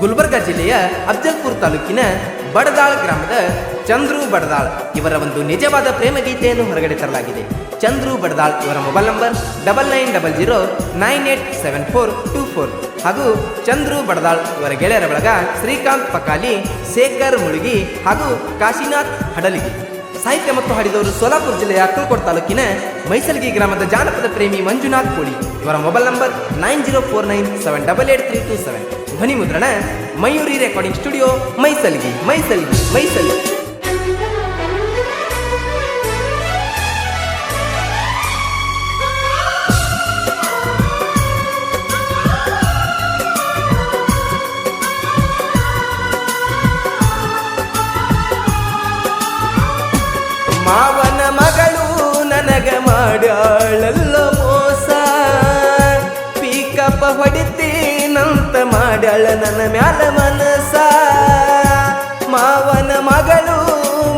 ಗುಲ್ಬರ್ಗ ಜಿಲ್ಲೆಯ ಅಫ್ಜಲ್ಪುರ್ ತಾಲೂಕಿನ ಬಡದಾಳ್ ಗ್ರಾಮದ ಚಂದ್ರು ಬಡದಾಳ್ ಇವರ ಒಂದು ನಿಜವಾದ ಪ್ರೇಮ ಗೀತೆಯನ್ನು ಹೊರಗಡೆ ತರಲಾಗಿದೆ. ಚಂದ್ರು ಬಡದಾಳ್ ಇವರ mobile number double nine double zero nine eight seven four two four ಹಾಗೂ ಚಂದ್ರು ಬಡದಾಳ್ ಇವರ ಗೆಳೆಯರ ಬಳಗ ಶ್ರೀಕಾಂತ್ ಪಕಾಲಿ, ಶೇಖರ್ ಮುಳುಗಿ ಹಾಗೂ ಕಾಶಿನಾಥ್ ಹಡಲಿಗಿ. ಸಾಹಿತ್ಯ ಮತ್ತು ಹಾಡಿದವರು ಸೋಲಾಪುರ ಜಿಲ್ಲೆಯ ಅಕ್ಕಲ್ಕೋಟ್ ತಾಲೂಕಿನ ಮೈಸಲ್ಗಿ ಗ್ರಾಮದ ಜಾನಪದ ಪ್ರೇಮಿ ಮಂಜುನಾಥ್ ಕೋಳಿ. ಇವರ mobile number nine zero four nine seven double eight three two seven. ಧ್ವನಿ ಮುದ್ರಣ ಮಯೂರಿ ರೆಕಾರ್ಡಿಂಗ್ ಸ್ಟುಡಿಯೋ ಮೈಸಲ್ಗಿ ಮೈಸಲ್ಗಿ ಮೈಸಲ್ಗಿ. ಮಾಡ್ಯಾಳಲ್ಲ ಮೋಸ. ಪೀಕಪ್ಪ ಹೊಡಿತೀನಂತ ಮಾಡ್ಯಾಳ ನನ್ನ ಮ್ಯಾಲ ಮನಸ. ಮಾವನ ಮಗಳು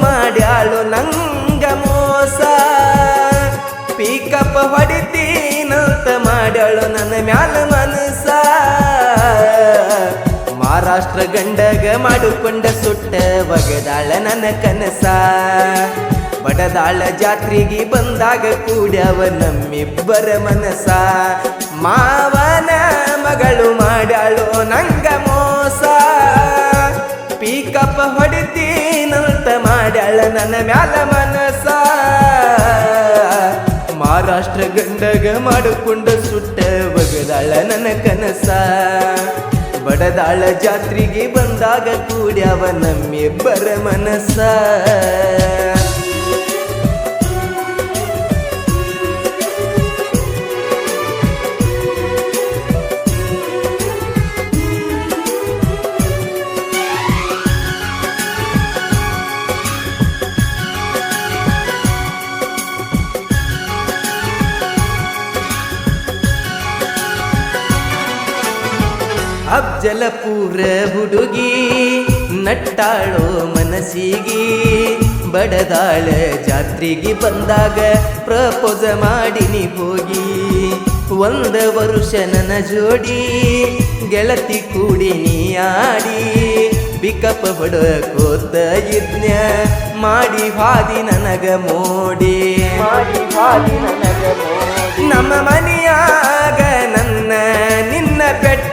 ಮಾಡ್ಯಾಳು ನಂಗ ಮೋಸ. ಪೀಕಪ್ಪ ಹೊಡಿತೀನಂತ ಮಾಡ್ಯಾಳು ನನ್ನ ಮ್ಯಾಲ ಮನಸ. ಮಹಾರಾಷ್ಟ್ರ ಗಂಡಗ ಮಾಡಿಕೊಂಡ ಸುಟ್ಟ ಒಗದಾಳ ನನ್ನ ಕನಸ. ಬಡದಾಳ ಜಾತ್ರೆಗೆ ಬಂದಾಗ ಕೂಡ್ಯಾವ ನಮ್ಮಿಬ್ಬರ ಮನಸ ಮಾವನ ಮಗಳು ಮಾಡಾಳು ನಂಗ ಮೋಸ. ಪೀಕಪ್ಪ ಹೊಡಿತೀನಂತ ಮಾಡ್ಯಾಳ ನನ್ನ ಮ್ಯಾಲ ಮನಸ ಮಹಾರಾಷ್ಟ್ರ ಗಂಡಗ ಮಾಡಿಕೊಂಡ ಸುಟ್ಟ ಬಗದಾಳ ನನ್ನ ಕನಸ. ಬಡದಾಳ ಜಾತ್ರೆಗೆ ಬಂದಾಗ ಕೂಡ್ಯಾವ ನಮ್ಮಿಬ್ಬರ ಮನಸ್ಸ. ಅಫ್ಜಲಪುರ ಹುಡುಗಿ ನಟ್ಟಾಳೋ ಮನಸ್ಸಿಗೆ ಬಡದಾಳ ಜಾತ್ರಿಗೆ ಬಂದಾಗ ಪ್ರಪೋಸ ಮಾಡಿನಿ ಹೋಗಿ. ಒಂದ ವರುಷ ನನ್ನ ಜೋಡಿ ಗೆಳತಿ ಕೂಡಿ ನೀ ಆಡಿ. ಬಿಕಪ್ಪ ಬಡಕೋತ ಯಜ್ಞ ಮಾಡಿ ಹಾದಿ ನನಗ ಮೋಡಿ. ಮಾಡಿ ಹಾದಿ ನನಗ ಮೋಡಿ. ನಮ್ಮ ಮನೆಯಾಗ ನನ್ನ ನಿನ್ನ ಬೆಟ್ಟಿ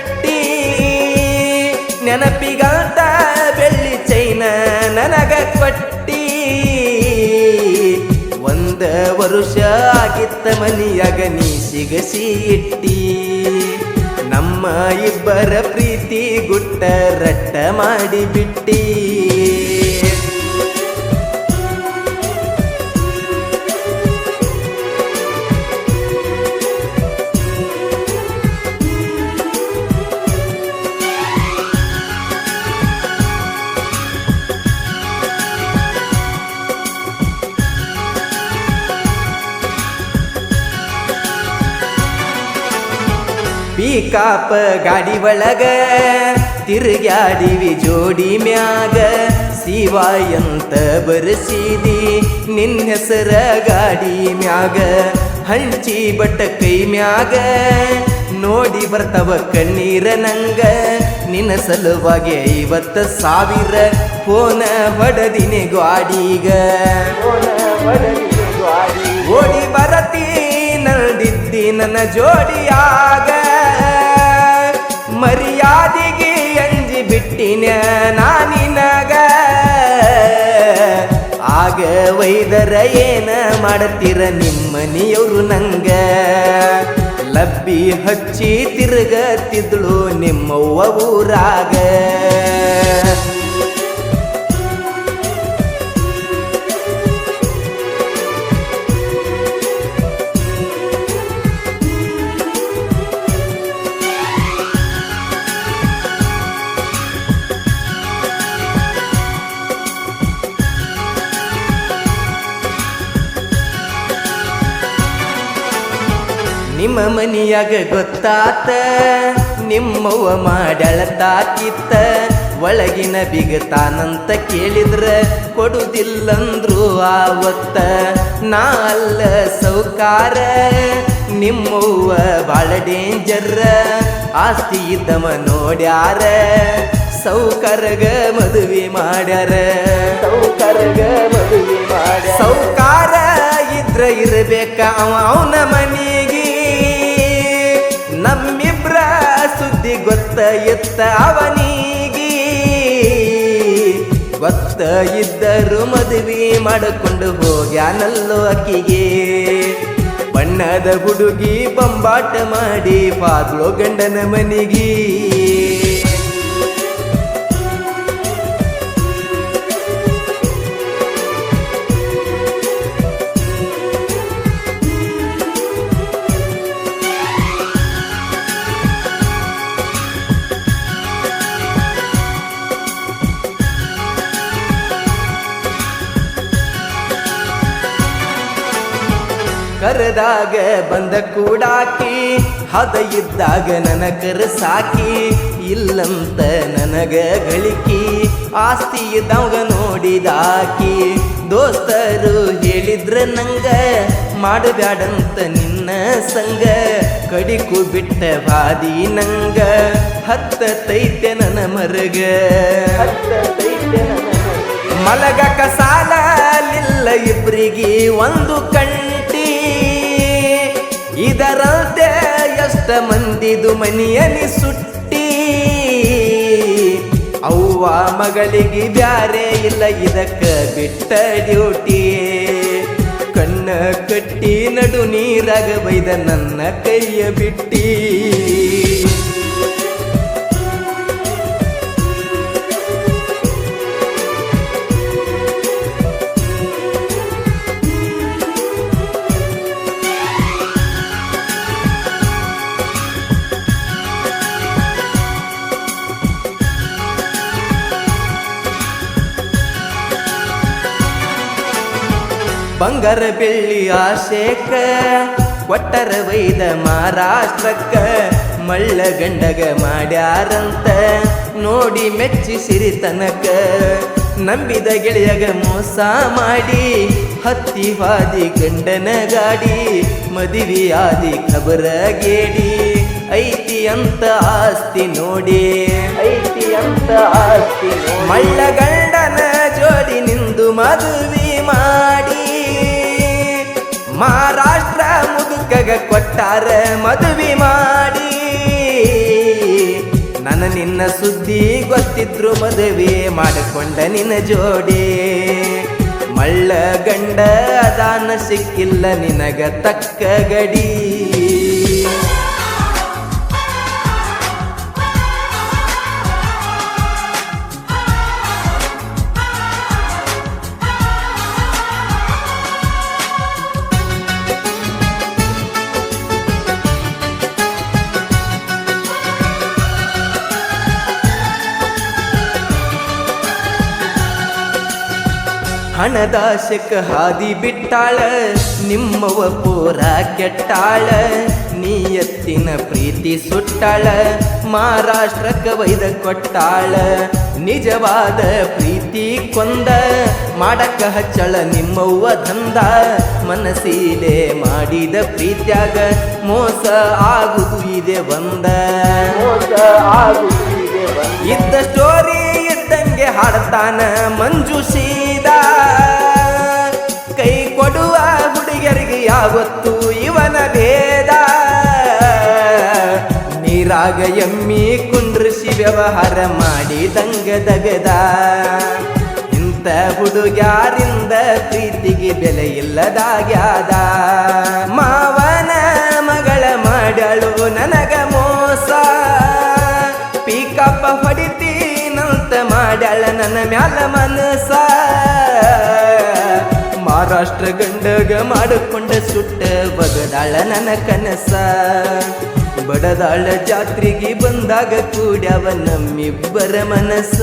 ವರುಷ ಆಗಿತ್ತ ಮನಿಯಾಗ ನೀ ಸಿಗಸಿ ಇಟ್ಟಿ. ನಮ್ಮ ಇಬ್ಬರ ಪ್ರೀತಿ ಗುಟ್ಟ ರಟ್ಟ ಮಾಡಿ ಬಿಟ್ಟಿ. ಪೀಕಾಪ ಗಾಡಿ ಒಳಗ, ತಿರುಗ್ಯಾಡಿವಿ ಜೋಡಿ ಮ್ಯಾಗ. ಶಿವಾಯಂತ ಬರೆಸಿದಿ ನಿನ್ನ ಹೆಸರ ಗಾಡಿ ಮ್ಯಾಗ. ಹಂಚಿ ಬಟ್ಟ ಕೈ ಮ್ಯಾಗ, ನೋಡಿ ಬರ್ತವ ಕಣ್ಣೀರ ನಂಗ. ನಿನ್ನ ಸಲುವಾಗಿ ಐವತ್ತ ಸಾವಿರ ಫೋನ ಹೊಡೆದಿನಿ ಗಾಡಿಗ ಓಡಿ ಬರತಿ ನಲ್ದಿದ್ದಿ ನನ್ನ ಜೋಡಿಯಾಗ. ವೈದರ ಏನ ಮಾಡ್ತೀರ ನಿಮ್ಮನಿಯವರು ನಂಗ? ಲಬ್ಬಿ ಹಚ್ಚಿ ತಿರುಗತ್ತಿದ್ಳು ನಿಮ್ಮವ್ವ ಊರಾಗ. ನಿಮ್ಮ ಮನಿಯಾಗ ಗೊತ್ತಾತ ನಿಮ್ಮವ್ವ ಮಾಡಳತಾಕಿತ್ತ ತಾಕಿತ್ತ ಒಳಗಿನ ಬಿಗತಾನಂತ ಕೇಳಿದ್ರ ಕೊಡುದಿಲ್ಲಂದ್ರು ಆವತ್ತ. ನಾ ಅಲ್ಲ ಸೌಕಾರ ನಿಮ್ಮವ್ವ ಬಾಳ ಡೇಂಜರ್ ಆಸ್ತಿ ಇದ್ದವ ನೋಡ್ಯಾರ ಸೌಕರ್ಗ ಮದುವೆ ಮಾಡ್ಯಾರ. ಸೌಕರ್ಗ ಮದುವೆ ಮಾಡ್ಯಾರ. ಸೌಕಾರ ಇದ್ರ ಇರಬೇಕ ಅವ ಅವನ ಮನೆಗೆ. ಎತ್ತ ಅವನೀಗಿ ಗೊತ್ತ ಇದ್ದರು ಮದುವೆ ಮಾಡಿಕೊಂಡು ಹೋಗ್ಯಾನಲ್ಲೋ ಅಕ್ಕಿಗೆ. ಬಣ್ಣದ ಹುಡುಗಿ ಬಂಬಾಟ ಮಾಡಿ, ಪಾದ್ಲೋ ಗಂಡನ ಮನಿಗೆ. ಕರೆದಾಗ ಬಂದ ಕೂಡಾಕಿ ಹದ ಇದ್ದಾಗ ನನ ಸಾಕಿ ಇಲ್ಲಂತ ನನಗ ಗಳಿಕಿ ಆಸ್ತಿ ಇದ್ದವಾಗ ನೋಡಿದಾಕಿ. ದೋಸ್ತರು ಹೇಳಿದ್ರ ನಂಗ ಮಾಡಬ್ಯಾಡಂತ ನಿನ್ನ ಸಂಗ ಕಡಿಕು ಬಿಟ್ಟ ಬಾದಿ ನಂಗ. ಹತ್ತ ತೈತೆ ನನ್ನ ಮರಗ. ಹತ್ತ ತೈತೆ ಮಲಗಕ ಸಾಲಲಿಲ್ಲ ಇಬ್ರಿಗೆ ಒಂದು ಕಂಟಿ. ಇದರಂತೆ ಎಷ್ಟ ಮಂದಿದು ಮನಿಯನಿ ಸುಟ್ಟಿ. ಅವ್ವ ಮಗಳಿಗೆ ಬ್ಯಾರೆ ಇಲ್ಲ, ಇದಕ್ಕ ಬಿಟ್ಟ ಡ್ಯೂಟಿ. ಕಣ್ಣ ಕಟ್ಟಿ ನಡು ನೀರಾಗ ಬೈದ ನನ್ನ ಕೈಯ ಬಿಟ್ಟಿ. ಬಂಗಾರ ಬೆಳ್ಳಿ ಆಶೇಕ ಕೊಟ್ಟರ ವೈದ ಮಹಾರಾಷ್ಟ್ರಕ್ಕ ಮಳ್ಳ ಗಂಡಗ ಮಾಡ್ಯಾರಂತ. ನೋಡಿ ಮೆಚ್ಚಿ ಸಿರಿತನಕ ನಂಬಿದ ಗೆಳೆಯಗ ಮೋಸ ಮಾಡಿ, ಹತ್ತಿ ಹಾದಿ ಗಂಡನ ಗಾಡಿ ಮದುವೆಯಾದಿ ಖಬರ ಗೇಡಿ ಐತಿ ಅಂತ ಆಸ್ತಿ ನೋಡಿ, ಐತಿ ಅಂತ ಆಸ್ತಿ ಮಳ್ಳ ಗಂಡನ ಜೋಡಿ ನಿಂದು ಮದುವೆ ಮಾಡಿ ಮಹಾರಾಷ್ಟ್ರ ಮುದುಕಗ ಕೊಟ್ಟಾರ ಮದುವೆ ಮಾಡಿ. ನನ್ನ ನಿನ್ನ ಸುದ್ದಿ ಗೊತ್ತಿದ್ರು ಮದುವೆ ಮಾಡಿಕೊಂಡ ನಿನ್ನ ಜೋಡಿ. ಮಳ್ಳ ಗಂಡ ಅದಾನ ಸಿಕ್ಕಿಲ್ಲ ನಿನಗ ತಕ್ಕ ಗಡಿ. ಹಣದಾಶಕ ಹಾದಿ ಬಿಟ್ಟಾಳ ನಿಮ್ಮವ ಪೂರ ಕೆಟ್ಟಾಳ ನೀಯತ್ತಿನ ಪ್ರೀತಿ ಸುಟ್ಟಾಳ ಮಹಾರಾಷ್ಟ್ರಕ್ಕ ವೈದ ಕೊಟ್ಟಾಳ ನಿಜವಾದ ಪ್ರೀತಿ ಕೊಂದ ಮಾಡಕ ಹಚ್ಚಳ ನಿಮ್ಮವ್ವ ದಂದ ಮನಸ್ಸೀಲೆ ಮಾಡಿದ ಪ್ರೀತ್ಯಾಗ ಮೋಸ ಆಗುದು ಇದೆ ಬಂದ ಮೋಸ ಆಗುದು ಇದೆ ಇದ್ದ ಸ್ಟೋರಿ ಇದ್ದಂಗೆ ಹಾಡ್ತಾನ ಮಂಜು ಸೀದಾ ಕೈ ಕೊಡುವ ಹುಡುಗರಿಗೆ ಯಾವತ್ತು ಇವನ ಭೇದ. ನೀರಾಗ ಎಮ್ಮಿ ಕುಂಡ್ರಿಸಿ ವ್ಯವಹಾರ ಮಾಡಿ ದಂಗದಗದ ಇಂಥ ಹುಡುಗ್ಯಾರಿಂದ ಪ್ರೀತಿಗೆ ಬೆಲೆ ಇಲ್ಲದಾಗ್ಯಾದ. ಮಾವನ ಮಗಳ ಮಾಡಳು ನನಗ ಮೋಸ. ಪೀಕಪ್ಪ ಹೊಡಿತೀನಂತ ಮಾಡಳ ನನ್ನ ಮ್ಯಾಲ ಮನಸ ಮಹಾರಾಷ್ಟ್ರ ಗಂಡಗ ಮಾಡಿಕೊಂಡ ಸುಟ್ಟ ಬಗದಾಳ ನನ್ನ ಕನಸ. ಬಡದಾಳ ಜಾತ್ರೆಗೆ ಬಂದಾಗ ಕೂಡ್ಯಾವ ನಮ್ಮಿಬ್ಬರ ಮನಸ.